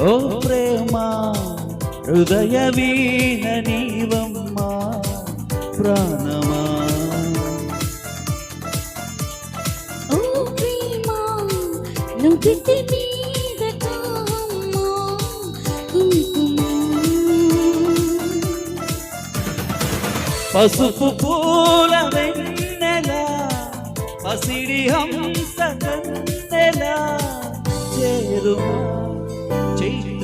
ఓ ప్రేమ హృదయ వీణ నీవమ్మా ప్రాణమా. ఓ ప్రేమ నుదిటి మీద కామ్మ కుంకుమ పసుపు పూల వెన్నెల పసిడి హంస కన్నెల చేరుమా. చైత్రమా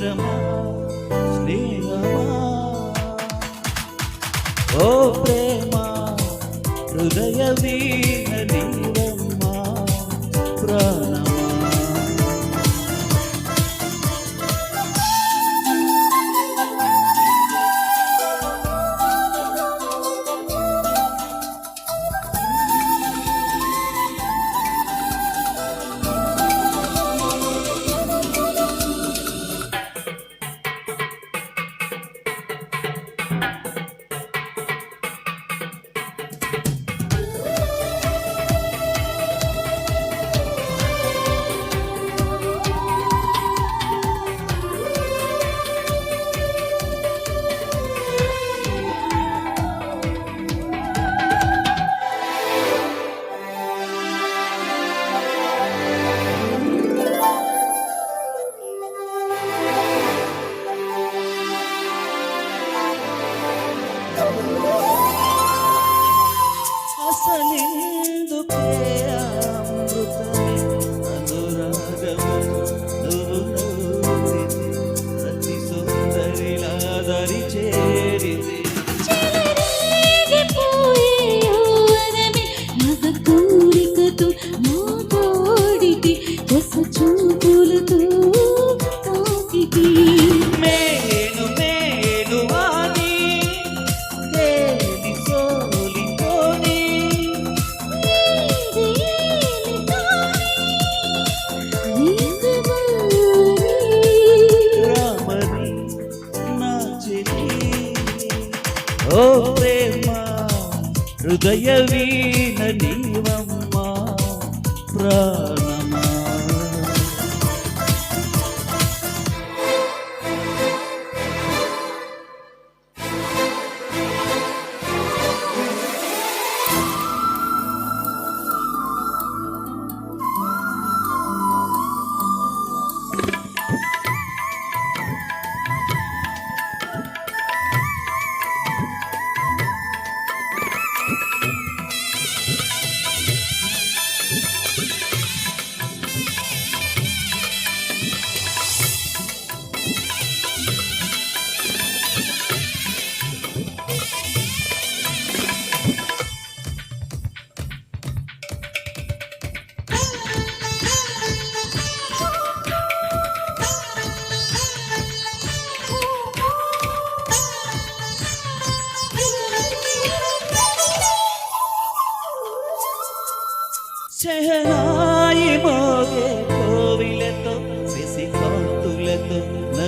దయవీన నీవమ్మా ప్రాణమా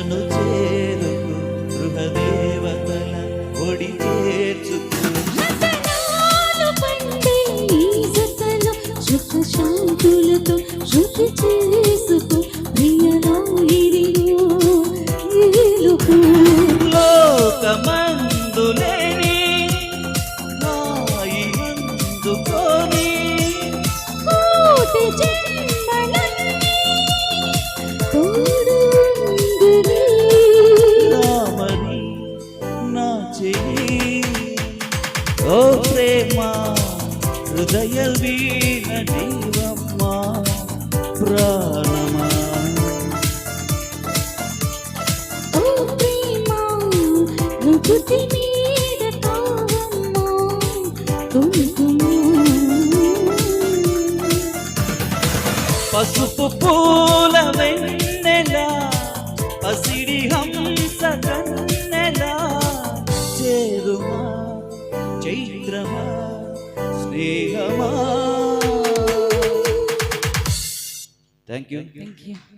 నన్ను చేరుకు గృహదేవతల ఒడి చేర్చుకు. శాంతులతో శుచి చే ప్రేమ హృదయ వీణ నీవమ్మా ప్రాణమా. ప్రేమ పసుపు పూల వెన్నెల పసిడి హంస కన్నెల చేరుమా చైత్రమా? స్నేహమా? Thank you Thank you.